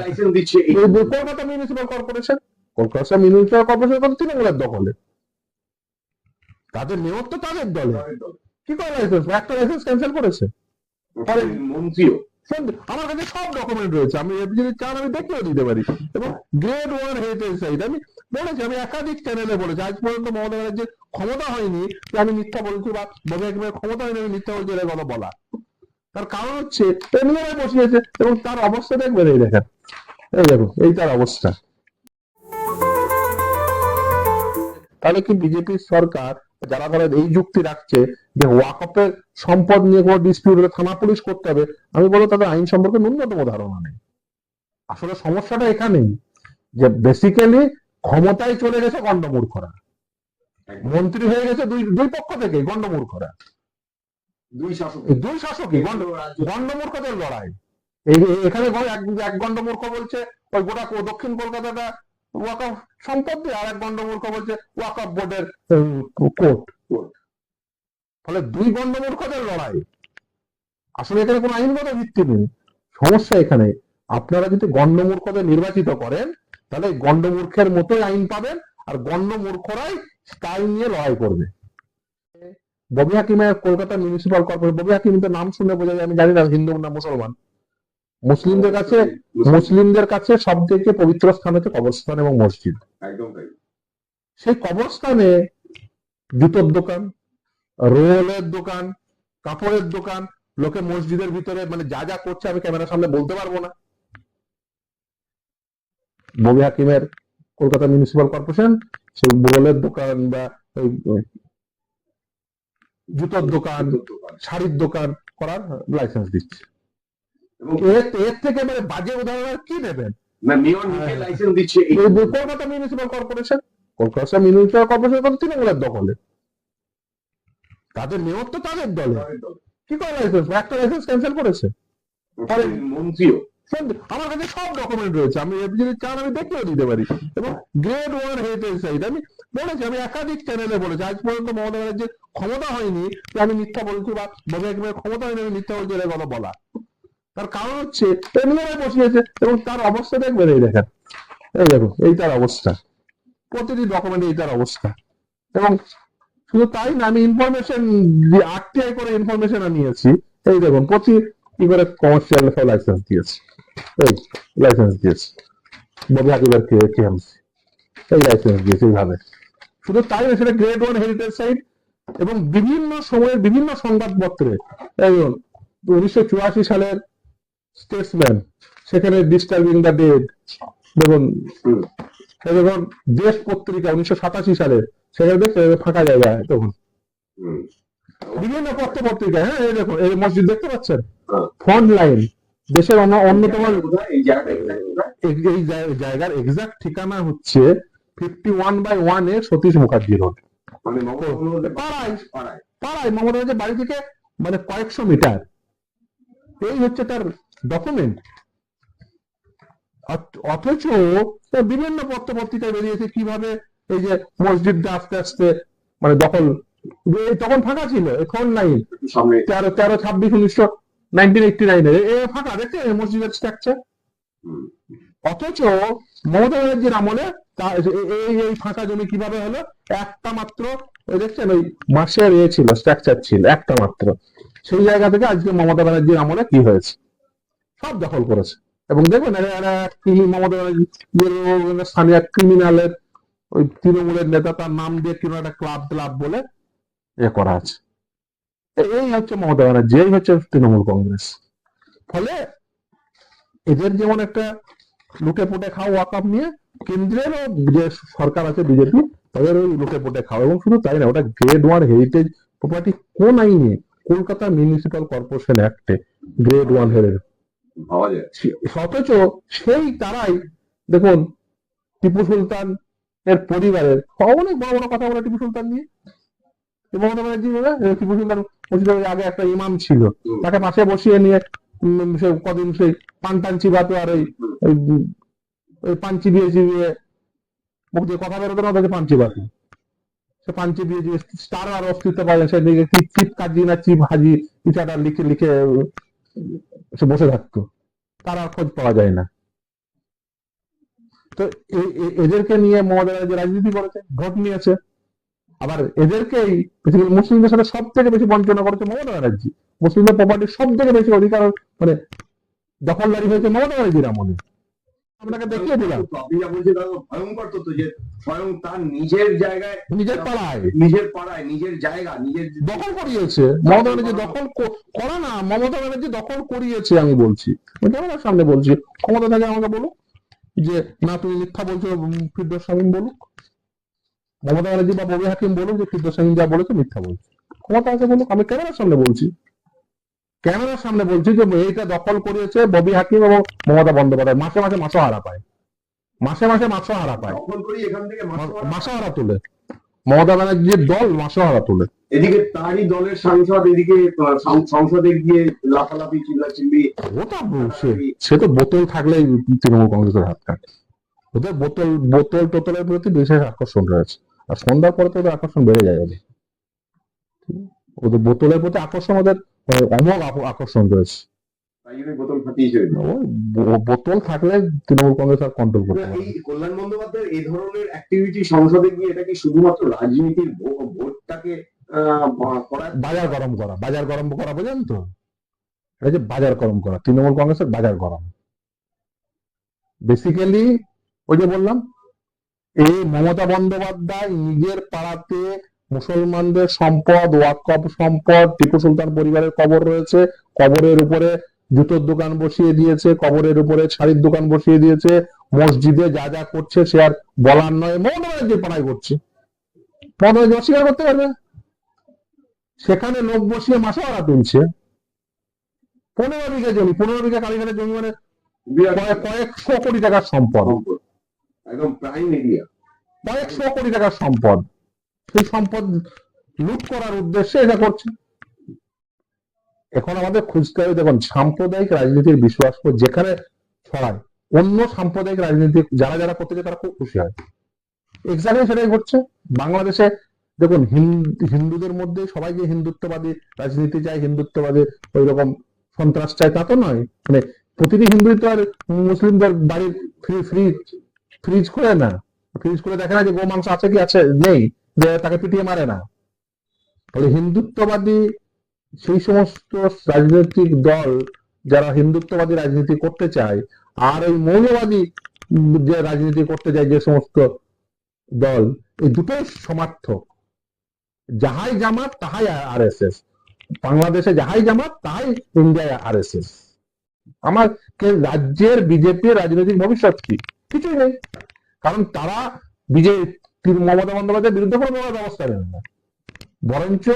Licence দিচ্ছে Kolkata municipal corporation Kolkata municipal corporation তৃণমূলের দখলে। তাদের মেয়র তো তাদের দলে। কি করে লাইসেন্স একটা লাইসেন্স ক্যান্সেল করেছে। মন্ত্রীও। আমার কাছে সব ডকুমেন্ট রয়েছে। আমি যদি চান আমি দেখিয়ে দিতে পারি। এবং গ্রেড ওয়ান হেরিটেজ সাইট আমি বলেছি আমি একাধিক চ্যানেলে বলেছি। আজ পর্যন্ত মমতা ব্যানার্জির ক্ষমতা হয়নি যে আমি মিথ্যা বলছি বা একেবারে ক্ষমতা হয়নি আমি মিথ্যা বলছি এটা কথা বলা। তার কারণ হচ্ছে এমনিভাবে বসিয়েছে এবং তার অবস্থা দেখবেন এই দেখেন। এই দেখুন, এই তার অবস্থা। তাহলে কি বিজেপি সরকার, যারা তারা এই যুক্তি রাখছে যে ওয়াকফের সম্পদ নিয়ে কোনো ডিসপিউট হলে থানা পুলিশ করতে হবে, আমি বলব তাদের আইন সম্পর্কে ন্যূনতম ধারণা নেই। আসলে সমস্যাটা এখানেই যে বেসিক্যালি ক্ষমতায় চলে গেছে গন্ডমূর্খরা মন্ত্রী হয়ে গেছে দুই দুই পক্ষ থেকে গন্ডমূর্খরা দুই শাসক। দুই শাসকই? লড়াই। এখানে এক এক গন্ডমূর্খ বলছে ওই গোটা দক্ষিণ কলকাতাটা ওয়াকফ সম্পত্তি আর এক গন্ডমূর্খ বলছে ওয়াকফ বোর্ডের কোর্ট। ফলে দুই গন্ডমূর্খদের লড়াই। আসলে এখানে কোনো আইনগত ভিত্তি নেই। সমস্যা এখানে আপনারা যদি গন্ডমূর্খদের নির্বাচিত করেন তাহলে গন্ডমূর্খের মতোই আইন পাবেন আর গন্ডমূর্খরাই তাই নিয়ে লড়াই করবে। ববি হাকিমের কলকাতা মিউনিসিপাল কর্পোরেশন ববি হাকিম তো নাম শুনে বোঝা যায় আমি জানি না হিন্দু না মুসলমান। মুসলিমদের কাছে মুসলিমদের কাছে সব থেকে পবিত্র স্থান হচ্ছে কবরস্থান এবং মসজিদ। সেই কবরস্থানে জুতোর দোকান রোলের দোকান কাপড়ের দোকান লোকে মসজিদের ভিতরে মানে যা যা করছে আমি ক্যামেরার সামনে বলতে পারব না। ববি হাকিমের কলকাতা মিউনিসিপাল কর্পোরেশন সেই রোলের দোকান বা জুতোর দোকান শাড়ির দোকান করার লাইসেন্স দিচ্ছে। এর থেকে মানে বাজে উদাহরণ আর কি দেবেন না মেয়র নিজে লাইসেন্স দিচ্ছে এই এই যে Kolkata municipal corporation Kolkata municipal corporation তৃণমূলের দখলে। তাদের মেয়র তো তাদের দলে। কি করে লাইসেন্স একটা লাইসেন্স ক্যান্সেল করেছে। মন্ত্রীও। আমার কাছে সব ডকুমেন্ট রয়েছে। আমি যদি চান, আমি দেখিয়ে দিতে পারি। এবং গ্রেড ওয়ান হেরিটেজ সাইট আমি বলেছি, আমি একাধিক চ্যানেলে বলেছি। আজ পর্যন্ত মমতা ব্যানার্জির ক্ষমতা হয়নি যে আমি মিথ্যা বলছি বা বলে একেবারে ক্ষমতা হয়নি আমি মিথ্যা বলছি কথা বলা। তার কারণ হচ্ছে এমনিভাবে বসিয়েছে এবং তার অবস্থা দেখবেন এই দেখেন। এই দেখুন, এই তার অবস্থা। প্রতিটি ডকুমেন্টে এই তার অবস্থা। এবং শুধু তাই না, আমি ইনফরমেশন আরটিআই করে ইনফরমেশন নিয়েছি এই দেখুন, প্রতি কি করে কমার্শিয়াল লাইসেন্স দিয়েছে। এই লাইসেন্স দিয়েছে। ববি এই লাইসেন্স দিয়েছে এইভাবে। শুধু তাই না সেটা গ্রেড ওয়ান হেরিটেজ সাইট এবং বিভিন্ন সময়ের বিভিন্ন সংবাদপত্রে। একজন উনিশশো চুরাশি সালের স্টেটসম্যান সেখানে ডিস্টার্বিং দ্য ডেড দেখুন দেখুন দেশ পত্রিকা উনিশশো সাতাশি সালের সেখানে দেখতে ফাঁকা জায়গা তখন বিভিন্ন পত্র পত্রিকা হ্যাঁ এই দেখুন এই মসজিদ দেখতে পাচ্ছেন? হ্যাঁ। ফ্রন্ট লাইন দেশের অন্য- অন্যতম? এই জায়গার এক্সাক্ট ঠিকানা হচ্ছে fifty one by one A Satish Mukherjee road মানে মমতা পাড়ায় পাড়ায় মমতা ব্যানার্জির বাড়ি থেকে মানে কয়েকশো মিটার। এই হচ্ছে তার ডকুমেন্ট অথচ বিভিন্ন পত্র পত্রিকায় বেরিয়েছে কীভাবে এই যে মসজিদটা আস্তে আস্তে মানে দখল তখন ফাঁকা ছিল এখন নাই তেরো তেরো ছাব্বিশ উনিশশো নাইনটিন এইটটি নাইনের এ ফাঁকা দেখছেন মসজিদের স্ট্রাকচার অথচ মমতা ব্যানার্জির আমলে এই এই ফাঁকা জমি কীভাবে হলো? একটা মাত্র ওই দেখছেন ওই মাসের এ ছিল স্ট্রাকচার ছিল একটা মাত্র। সেই জায়গা থেকে আজকে মমতা ব্যানার্জির আমলে কি হয়েছে? সব দখল করেছে। এবং দেখবেন মমতা ব্যানার্জি ইয়ে স্থানীয় ক্রিমিনালের ওই তৃণমূলের নেতা তার নাম দিয়ে কিনো একটা ক্লাব ক্লাব বলে এ করা আছে। এই হচ্ছে মমতা ব্যানার্জি এই হচ্ছে তৃণমূল কংগ্রেস। ফলে এদের যেমন একটা লুটে পুটে খাওয়া ওয়াকআপ নিয়ে কেন্দ্রের যে সরকার আছে বিজেপি তাদের ওই লুটে পুটে খাওয়া। এবং শুধু তাই না ওটা গ্রেড ওয়ান হেরিটেজ প্রপার্টি কোন আইনে কলকাতা মিউনিসিপাল কর্পোরেশন অ্যাক্টে গ্রেড ওয়ান যায় অথচ সেই তারাই দেখুন টিপু সুলতান এর পরিবারের অনেক বড় বড় কথা বলে টিপু সুলতান নিয়ে। মমতা ব্যানার্জি আগে একটা ইমাম ছিল। তাকে পাশে বসিয়ে নিয়ে সে কদিন সেই পান আর ওই ওই মুখ দিয়ে কথা না তাকে সে স্টার আর অস্তিত্ব না সেদিকে কি চিপ কাজি না চিপ হাজি একটা লিখে লিখে, সে বসে থাকতো। তার আর খোঁজ পাওয়া যায় না। তো এদেরকে নিয়ে মমতা ব্যানার্জি রাজনীতি করেছে, ভোট নিয়েছে। আবার এদেরকেই পৃথিবীর মুসলিমদের সাথে সব থেকে বেশি বঞ্চনা করেছে মমতা ব্যানার্জি। মুসলিমদের প্রপার্টির সব থেকে বেশি অধিকার মানে দখলদারি হয়েছে মমতা ব্যানার্জির আমলে। আপনাকে দেখিয়ে দিলাম। যা বলছেন তা ভয়ঙ্কর তথ্য যে স্বয়ং তার নিজের জায়গায় নিজের পাড়ায়। নিজের পাড়ায় নিজের জায়গা নিজের দখল করিয়েছে। মমতা ব্যানার্জি দখল করা না মমতা ব্যানার্জি দখল করিয়েছে আমি বলছি। ক্যামেরার সামনে বলছি? ক্ষমতা থাকে আমাকে বলুক। যে না তুমি মিথ্যা বলছো ফিরদৌস শামীম বলুক। মমতা ব্যানার্জি বা ববি হাকিম বলুক যে শামীম যা বলেছে মিথ্যা বলছে। ক্ষমতা আছে বলুক আমি ক্যামেরার সামনে বলছি। ক্যামেরার সামনে বলছি যে এইটা দখল করিয়েছে ববি হাকিম এবং মমতা বন্দ্যোপাধ্যায়। মাসে মাসে মাছও হারা পায়। মাসে মাসে মাছও হারা পায় মাছ হারা তোলে। মমতা ব্যানার্জির দল মাসও হারা তোলে। এদিকে তারই দলের সাংসদ এদিকে সংসদে গিয়ে লাফালাফি চিল্লাচিল্লি। ওটা সে সে তো বোতল থাকলেই তৃণমূল কংগ্রেসের হাত কাটে। ওদের বোতল বোতল টোতলের প্রতি বিশেষ আকর্ষণ রয়েছে। আর সন্ধ্যার পরে তো ওদের আকর্ষণ বেড়ে যায় ওদের। ওদের বোতলের প্রতি আকর্ষণ ওদের মানে অমোঘ আকর্ষণ রয়েছে। বোতল থাকলে তৃণমূল কংগ্রেস আর কন্ট্রোল করতে পারে কল্যাণ বন্দ্যোপাধ্যায়ের এই ধরনের অ্যাক্টিভিটি সংসদে গিয়ে এটা কি শুধুমাত্র রাজনীতির ভোটটাকে বাজার গরম করা বাজার গরম করা বোঝেন তো? এটা যে বাজার গরম করা তৃণমূল কংগ্রেসের বাজার গরম। বেসিক্যালি ওই যে বললাম এই মমতা বন্দ্যোপাধ্যায় নিজের পাড়াতে মুসলমানদের সম্পদ ওয়াকফ সম্পদ টিপু সুলতান পরিবারের কবর রয়েছে কবরের উপরে জুতোর দোকান বসিয়ে দিয়েছে কবরের উপরে শাড়ির দোকান বসিয়ে দিয়েছে মসজিদে যা যা করছে সে আর বলার নয় মমতা ব্যানার্জির পাড়ায় করছে। মমতা ব্যানার্জি অস্বীকার করতে পারবে? সেখানে লোক বসিয়ে মাসে ভাড়া তুলছে। পনেরো বিঘা জমি পনেরো বিঘা কালীঘাটের জমি মানে কয়েকশো কোটি টাকার সম্পদ। একদম প্রাইম এরিয়া কয়েকশো কোটি টাকার সম্পদ। সেই সম্পদ লুট করার উদ্দেশ্যে এটা করছে। এখন আমাদের খুঁজতে হবে, দেখুন, সাম্প্রদায়িক রাজনীতির বিশ্বাস যেখানে ছড়ায়, অন্য সাম্প্রদায়িক রাজনীতি যারা যারা করতে চায় তারা খুব খুশি হয়। এক্সাক্টলি সেটাই ঘটছে। বাংলাদেশে দেখুন হিন্দুদের মধ্যে সবাই যে হিন্দুত্ববাদী রাজনীতি চায়, হিন্দুত্ববাদী ওই রকম সন্ত্রাস চায়, তা তো নয়। মানে প্রতিটি হিন্দুই তো আর মুসলিমদের বাড়ির ফ্রি ফ্রি ফ্রিজ খুলে না। ফ্রিজ করে দেখে না যে গো মাংস আছে কি? আছে, নেই। যে তাকে পিটিয়ে মারে না। ফলে হিন্দুত্ববাদী সেই সমস্ত রাজনৈতিক দল যারা হিন্দুত্ববাদী রাজনীতি করতে চায়, আর এই মৌলবাদী যে রাজনীতি করতে যায় যে সমস্ত দল, এই দুটোই সমার্থক। যাহাই জামাত, তাহাই আর এস এস বাংলাদেশে যাহাই জামাত, তাহাই ইন্ডিয়ায় আর এস এস আমার রাজ্যের বিজেপির রাজনৈতিক ভবিষ্যৎ কি? কিছুই নেই। কারণ তারা বিজেপি মমতা বন্দ্যোপাধ্যায়ের বিরুদ্ধে কোনো বড় ব্যবস্থা নেন না। বরঞ্চ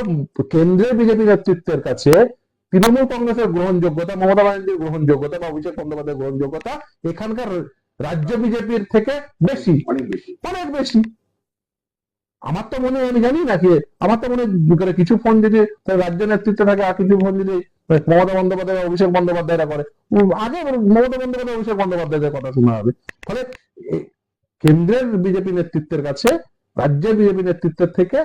কেন্দ্রের বিজেপি নেতৃত্বের কাছে তৃণমূল কংগ্রেসের গ্রহণযোগ্যতা মমতা ব্যানার্জির গ্রহণযোগ্যতা বা অভিষেক বন্দ্যোপাধ্যায়ের গ্রহণযোগ্যতা এখানকার রাজ্য বিজেপির থেকে বেশি। অনেক বেশি। অনেক বেশি। আমার তো মনে হয় আমি জানি না কি আমার তো মনে হয় করে কিছু ফোন যদি রাজ্য নেতৃত্বে থাকে আর কিছু ফোন যদি মমতা বন্দ্যোপাধ্যায় অভিষেক বন্দ্যোপাধ্যায়রা করে। আগে মমতা বন্দ্যোপাধ্যায় অভিষেক বন্দ্যোপাধ্যায়ের কথা শোনা হবে। ফলে কেন্দ্রের বিজেপি নেতৃত্বের কাছে রাজ্যের বিজেপি নেতৃত্বের থেকে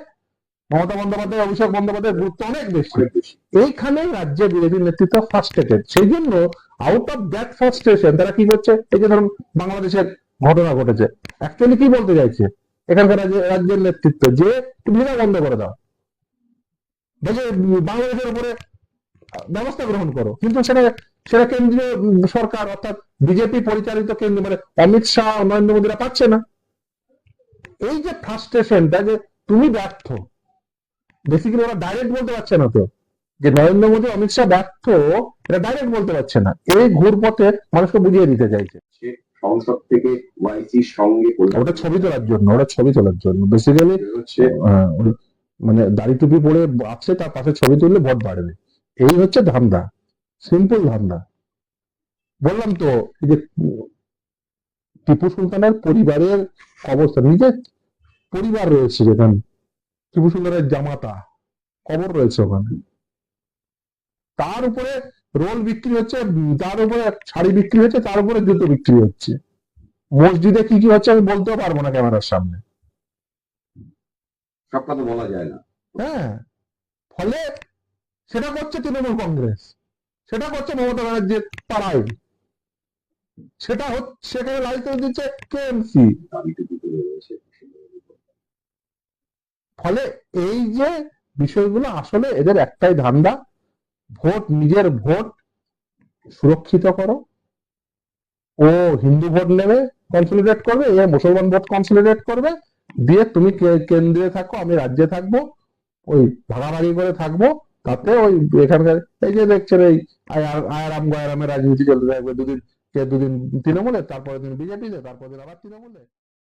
মমতা বন্দ্যোপাধ্যায় অভিষেক বন্দ্যোপাধ্যায়ের গুরুত্ব অনেক বেশি। এইখানে রাজ্যে বিজেপি নেতৃত্ব ফার্স্টেটেড সেই জন্য আউট অফ দ্যাট ফার্স্টেশন তারা কি করছে? এই যে ধরুন বাংলাদেশের ঘটনা ঘটেছে। অ্যাকচুয়ালি কি বলতে চাইছে? এখানকার রাজ্যে- রাজ্যের নেতৃত্ব যে ভিড়া বন্ধ করে দাও। বাংলাদেশের উপরে ব্যবস্থা গ্রহণ করো। কিন্তু সেটা সেটা কেন্দ্রীয় সরকার অর্থাৎ বিজেপি পরিচালিত কেন্দ্র মানে অমিত শাহ নরেন্দ্র মোদীরা পাচ্ছে না। এই যে ফ্রাস্ট্রেশনটা যে তুমি ব্যর্থ বেসিক্যালি ওরা ডাইরেক্ট বলতে পারছে না তো যে নরেন্দ্র মোদী অমিত শাহ ব্যর্থ এটা ডাইরেক্ট বলতে পারছে না। এই ঘুরপথে মানুষকে বুঝিয়ে দিতে চাইছে। সংসদ থেকে ওয়াইসির সঙ্গে ওটা ছবি তোলার জন্য ওটা ছবি তোলার জন্য। বেসিক্যালি হচ্ছে মানে দাড়ি টুপি পরে আছে তার পাশে ছবি তুললে ভোট বাড়বে। এই হচ্ছে ধান্দা সিম্পল ধান্দা। বললাম তো এই যে টিপু সুলতানের পরিবারের অবস্থা নিজের পরিবার রয়েছে যেখানে টিপু সুলতানের জামাতা কবর রয়েছে ওখানে। তার উপরে রোল বিক্রি হচ্ছে তার উপরে শাড়ি বিক্রি হচ্ছে তার উপরে জুতো বিক্রি হচ্ছে। মসজিদে কি কি হচ্ছে আমি বলতেও পারব না ক্যামেরার সামনে। সবটা তো বলা যায় না। হ্যাঁ ফলে সেটা করছে তৃণমূল কংগ্রেস, সেটা করছে মমতা ব্যানার্জির পাড়ায়। সেটা হচ্ছে সেখানে লাইসেন্স দিচ্ছে কেএমসি ফলে এই যে বিষয়গুলো আসলে এদের একটাই ধান্দা, ভোট, নিজের ভোট সুরক্ষিত করো। ও হিন্দু ভোট নেবে কনসলিডেট করবে, এ মুসলমান ভোট কনসলিডেট করবে, দিয়ে তুমি কেন্দ্রে থাকো, আমি রাজ্যে থাকব, ওই ভাগাভাগি করে থাকব। তাতে ওই এখানকার, এই যে দেখছেন এই আয়ার- আয়ারাম গয়ারামের রাজনীতি চলতে থাকবে দুদিন, কে দুদিন তৃণমূলে তারপরে দিন বিজেপিতে তারপরে দিন আবার তৃণমূলে